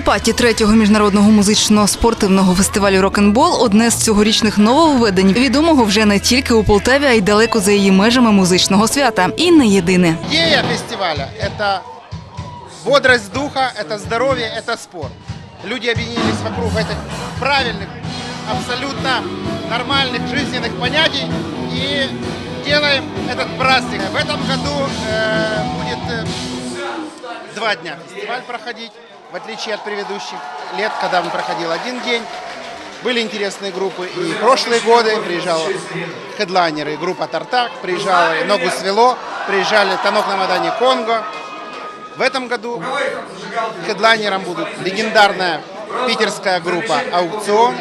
Закарпатті третього міжнародного музично спортивного фестивалю Рок-н-Бол одне з цьогорічних нововведень, відомого вже не тільки у Полтаві, а й далеко за її межами музичного свята. І не єдине. Идея фестиваля – это бодрость духа, это здоровье, это спорт. Люди объединились вокруг этих правильных, абсолютно нормальных жизненных понятий и делаем этот праздник. В этом году э, будет э, два дня фестиваль проходить, В отличие от предыдущих лет, когда он проходил один день. Были интересные группы и прошлые годы. Приезжал хедлайнеры, группа Тартак, приезжала Ногу Свело, приезжали Танок на Мадане Конго. В этом году хедлайнером будут легендарная питерская группа «Аукцион»,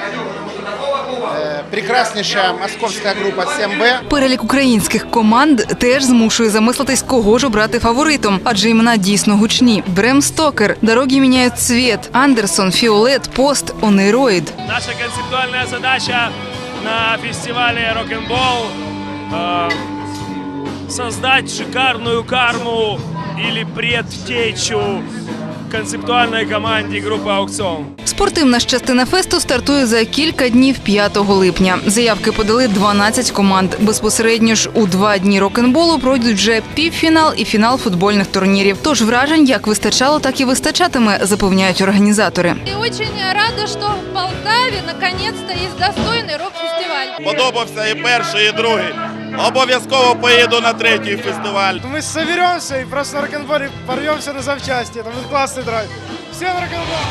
прекраснейшая московская группа «7Б», Перелік українських команд теж змушує замислитись, кого ж обрати фаворитом, адже імена дійсно гучні: Брем Стокер, дороги міняють цвіт, Андерсон, Фіолет, Пост, Онейроїд. Наша концептуальная задача на фестивале Рок-н-Бол э, создать шикарную карму или предтечу концептуальной команде группы «Аукцион». Спортивна частина фесту стартує за кілька днів 5 липня. Заявки подали 12 команд. Безпосередньо ж у два дні рок-н-болу пройдуть вже півфінал і фінал футбольних турнірів. Тож вражень як вистачало, так і вистачатиме, запевняють організатори. И очень рада, что в Полтаве наконец-то есть достойный рок-фестиваль. Подобався і перший, і другий. Обов'язково поїду на третій фестиваль. Мы соберемся и просто на рок-н-боле порвемся на запчасти. Это будет классный драйв. Всем рок-н-болл!